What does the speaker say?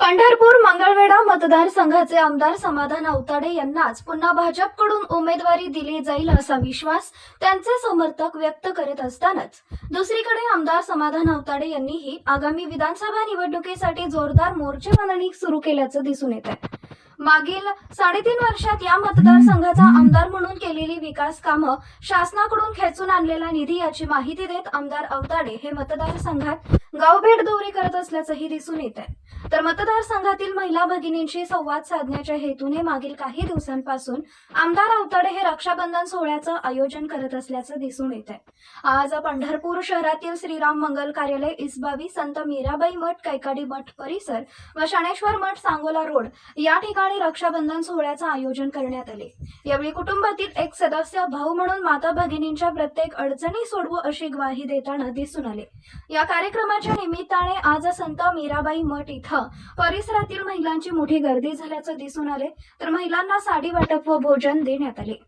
पंढरपूर मंगळवेढा मतदारसंघाचे आमदार समाधान अवताडे यांनाच पुन्हा भाजपकडून उमेदवारी दिली जाईल असा विश्वास त्यांचे समर्थक व्यक्त करत असतानाच. दुसरीकडे आमदार समाधान अवताडे यांनीही आगामी विधानसभा निवडणुकीसाठी जोरदार मोर्चेबांधणी सुरू केल्याचं दिसून येत आहे मागील साडेतीन वर्षात या मतदारसंघाचा आमदार म्हणून केलेली विकास कामं शासनाकडून खेचून आणलेला निधी याची माहिती देत आमदार अवताडे हे मतदारसंघात गावभेट दौरे करत असल्याचंही दिसून येत आहे. तर मतदारसंघातील महिला भगिनींशी संवाद साधण्याच्या हेतूने मागील काही दिवसांपासून आमदार अवताडे हे रक्षाबंधन सोहळ्याचं आयोजन करत असल्याचं दिसून येत आहे. आज पंढरपूर शहरातील श्रीराम मंगल कार्यालय इसबावी संत मीराबाई मठ कैकाडी मठ परिसर व शाणेश्वर मठ सांगोला रोड या ठिकाणी ठिकाणी रक्षाबंधन सोहळ्याचं आयोजन करण्यात आले. यावेळी कुटुंबातील एक सदस्य भाऊ म्हणून माता भगिनींच्या प्रत्येक अडचणी सोडवू अशी ग्वाही देताना दिसून आले. या कार्यक्रमाच्या निमित्ताने आज संत मीराबाई मठ इथं परिसरातील महिलांची मोठी गर्दी झाल्याचं दिसून आले. तर महिलांना साडी वाटप व भोजन देण्यात आले.